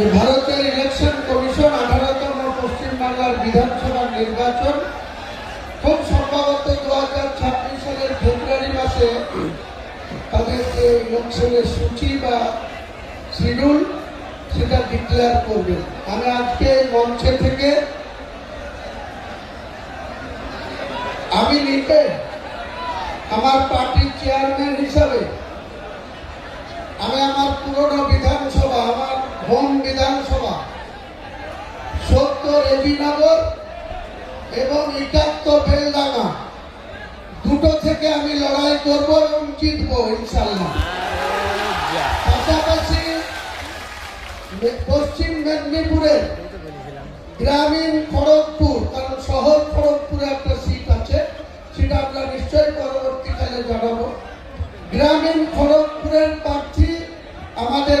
যে ভারতের election commission আঠারোতম পশ্চিমবাংলার বিধানসভা নির্বাচন। খুব সম্ভবত দু হাজার ছাব্বিশ সালের ফেব্রুয়ারি মাসে তাদের যে ইলেকশনের সূচি বা শিডিউল, সেটা ডিক্লেয়ার করবে। আমি আজকে মঞ্চে থেকে আমি নিজে আমার পার্টির চেয়ারম্যান হিসাবে আমি আমার পুরনো আমার হোম বিধানসভা। সত্তর এবিনগর এবং একাত্তর বেলডাঙ্গা। দুটো থেকে আমি লড়াই করব এবং জিতবো ইনশাল্লাহ পাশাপাশি পশ্চিম মেদিনীপুরের গ্রামীণ খড়গপুর, কারণ শহর খড়গপুরে একটা সিট আছে, সেটা আমরা নিশ্চয়ই পরবর্তীকালে জানাব। গ্রামীণ খড়গপুরের প্রার্থী আমাদের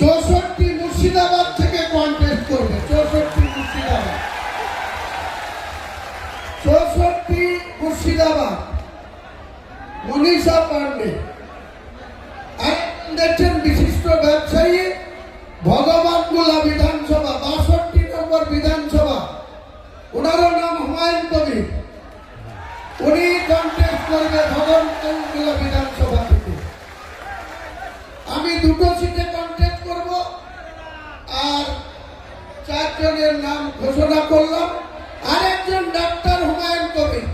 চৌষট্টি মুর্শিদাবাদ থেকে কন্টেস্ট করবে, চৌষট্টি মুর্শিদাবাদ। চৌষট্টি মুর্শিদাবাদ, মনীষা পান্ডে দেখছেন বিশিষ্ট ব্যবসায়ী, ভগবান গোলা বিধানসভা, বাষট্টি নম্বর বিধানসভা। ওনারও নাম হুমায়ুন কবির। উনি কন্টেস্ট করবে ভগবানগোলা বিধানসভা থেকে আমি দুটো সিটে কন্টেস্ট করব আর চারজনের নাম ঘোষণা করলাম। আরেকজন ডাক্তার হুমায়ুন কবির।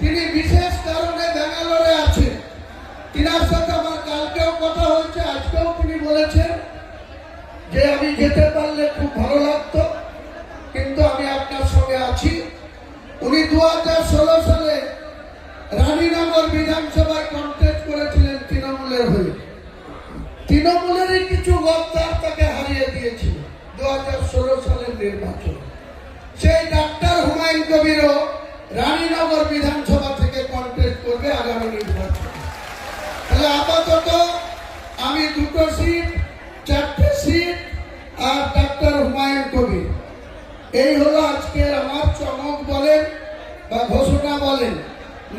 তিনি বিশেষ কারণে ব্যাঙ্গালোরে আছেন। তিনার সাথে আমার কালকেও কথা হয়েছে, আজকেও তিনি বলেছেন যে আমি যেতে পারলে খুব ভালো লাগতো, কিন্তু আমি আপনার সঙ্গে আছি। উনি দু হাজার ষোলো সালে রানীনগর বিধানসভায় কন্টেস্ট করেছিলেন তৃণমূলের হয়ে। তৃণমূলেরই কিছু গদ্দার তাকে হারিয়ে দিয়েছিল দু হাজার ষোলো সালের নির্বাচন। সেই ডাক্তার হুমায়ুন কবিরও রানীনগর বিধানসভা থেকে কন্টেস্ট করবে আগামী নির্বাচনে। তাহলে আপাতত আমি দুটো সিট, চারটে সিট আর ডাক্তার হুমায়ুন কবির। এই হলো আজকের আমার চমক বলেন বা ঘোষণা বলেন।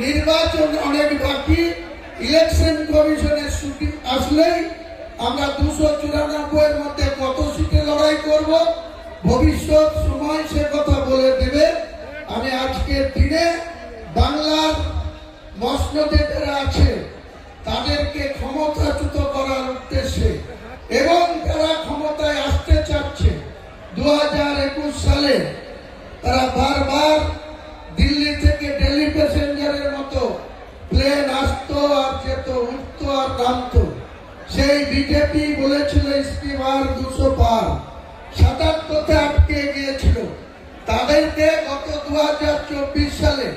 নির্বাচন অনেক বাকি, ইলেকশন কমিশনের ছুটি আসলেই আমরা দুশো চুরানব্বই এর মধ্যে কত সিটে লড়াই করব? ভবিষ্যৎ সময় সে কথা বলে দেবে। আমি আজকের দিনে বাংলার মসনদে যারা আছে, তাদেরকে ক্ষমতাচ্যুত করার উদ্দেশ্যে এবং যারা ক্ষমতায় আসতে চাচ্ছে দু একুশ সালে তারা বারবার দিল্লি থেকে দিল্লি প্যাসেঞ্জারের মতো প্লেন আসতো আর যেত উঠতো আর নামতো সেই বিজেপি বলেছিল স্টিমার দুশো পার। সাতাত্তরতে আটকে গিয়েছিল। তাদেরকে গত দু হাজার চব্বিশ সালে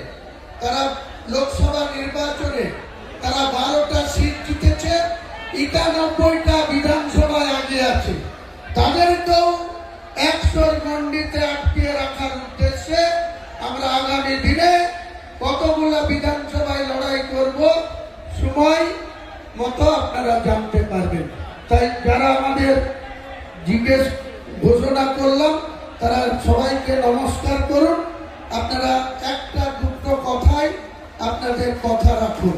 তারা লোকসভা নির্বাচনে তারা বারোটা সিট জিতেছে, একানব্বইটা বিধানসভায় আগে আছে। তাদেরকেও একশোর মন্ডিতে আটকে রাখার উদ্দেশ্যে আমরা আগামী দিনে কতগুলো বিধানসভায় লড়াই করব, সময় মতো আপনারা জানতে পারবেন তাই যারা আমাদের জিজ্ঞেস ঘোষণা করলাম, তারা সবাইকে নমস্কার করুন। আপনারা একটা দুটো কথায় আপনাদের কথা রাখুন।